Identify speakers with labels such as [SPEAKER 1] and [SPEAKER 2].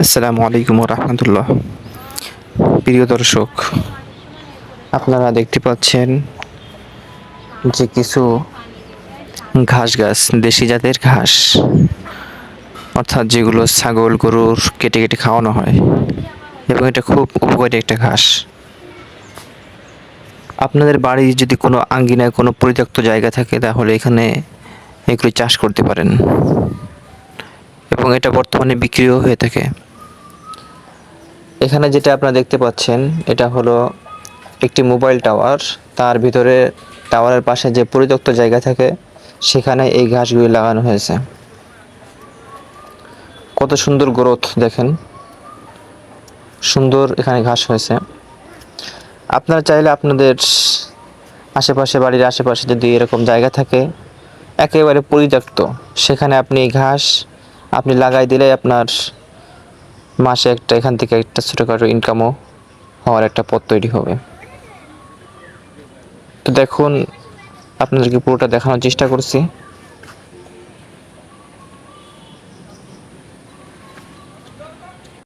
[SPEAKER 1] আসসালামু আলাইকুম রহমতুল্লাহ প্রিয় দর্শক, আপনারা দেখতে পাচ্ছেন যে কিছু ঘাস গাছ, দেশি জাতের ঘাস, অর্থাৎ যেগুলো ছাগল, গরুর কেটে কেটে খাওয়ানো হয় এবং এটা খুব উপকারী একটা ঘাস। আপনাদের বাড়ি যদি কোনো আঙ্গিনায় কোনো পরিত্যক্ত জায়গা থাকে, তাহলে এখানে এগুলি চাষ করতে পারেন। এবং এটা বর্তমানে বিক্রিও হয়ে থাকে। এখানে যেটা আপনারা দেখতে পাচ্ছেন, এটা হলো একটি মোবাইল টাওয়ার। তার ভিতরে টাওয়ারের পাশে যে পরিত্যক্ত জায়গা থাকে, সেখানে এই ঘাসগুলি লাগানো হয়েছে। কত সুন্দর গ্রোথ দেখেন। সুন্দর এখানে ঘাস হয়েছে। আপনারা চাইলে আপনাদের আশেপাশে, বাড়ির আশেপাশে যদি এরকম জায়গা থাকে, একেবারে পরিত্যক্ত, সেখানে আপনি ঘাস আপনি লাগাই দিলে আপনার মাসে একটা, এখান থেকে একটা ছোটোখাটো ইনকামও হওয়ার একটা পথ তৈরি হবে। তো দেখুন, আপনাদেরকে পুরোটা দেখানোর চেষ্টা করছি।